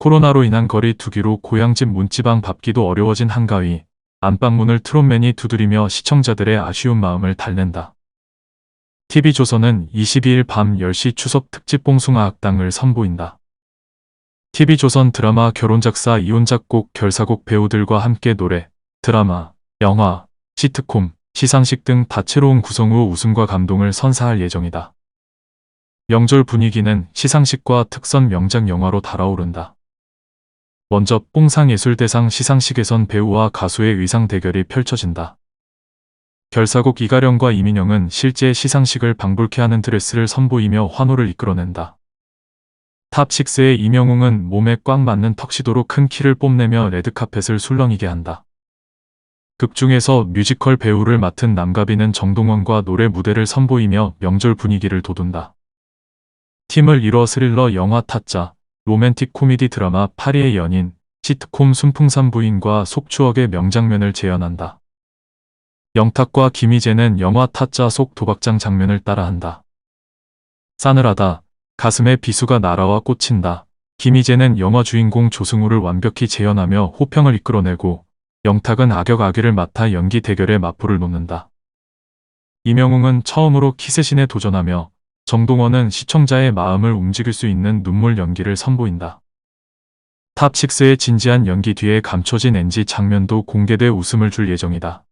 코로나로 인한 거리 두기로 고향집 문지방 밟기도 어려워진 한가위. 안방문을 트롯맨이 두드리며 시청자들의 아쉬운 마음을 달랜다. TV조선은 22일 밤 10시 추석 특집 봉숭아 학당을 선보인다. TV조선 드라마 결혼작사 이혼작곡 결사곡 배우들과 함께 노래, 드라마, 영화, 시트콤, 시상식 등 다채로운 구성 후 웃음과 감동을 선사할 예정이다. 명절 분위기는 시상식과 특선 명작 영화로 달아오른다. 먼저 뽕상예술대상 시상식에선 배우와 가수의 의상 대결이 펼쳐진다. 결사곡 이가령과 이민영은 실제 시상식을 방불케 하는 드레스를 선보이며 환호를 이끌어낸다. 탑6의 이명웅은 몸에 꽉 맞는 턱시도로 큰 키를 뽐내며 레드카펫을 술렁이게 한다. 극 중에서 뮤지컬 배우를 맡은 남가비는 정동원과 노래 무대를 선보이며 명절 분위기를 돋운다. 팀을 이뤄 스릴러 영화 타짜, 로맨틱 코미디 드라마 파리의 연인, 시트콤 순풍산 부인과 속추억의 명장면을 재현한다. 영탁과 김희재는 영화 타짜 속 도박장 장면을 따라한다. 싸늘하다. 가슴에 비수가 날아와 꽂힌다. 김희재는 영화 주인공 조승우를 완벽히 재현하며 호평을 이끌어내고 영탁은 악역 아기를 맡아 연기 대결에 맞불을 놓는다. 이명웅은 처음으로 키세신에 도전하며 정동원은 시청자의 마음을 움직일 수 있는 눈물 연기를 선보인다. 탑6의 진지한 연기 뒤에 감춰진 NG 장면도 공개돼 웃음을 줄 예정이다.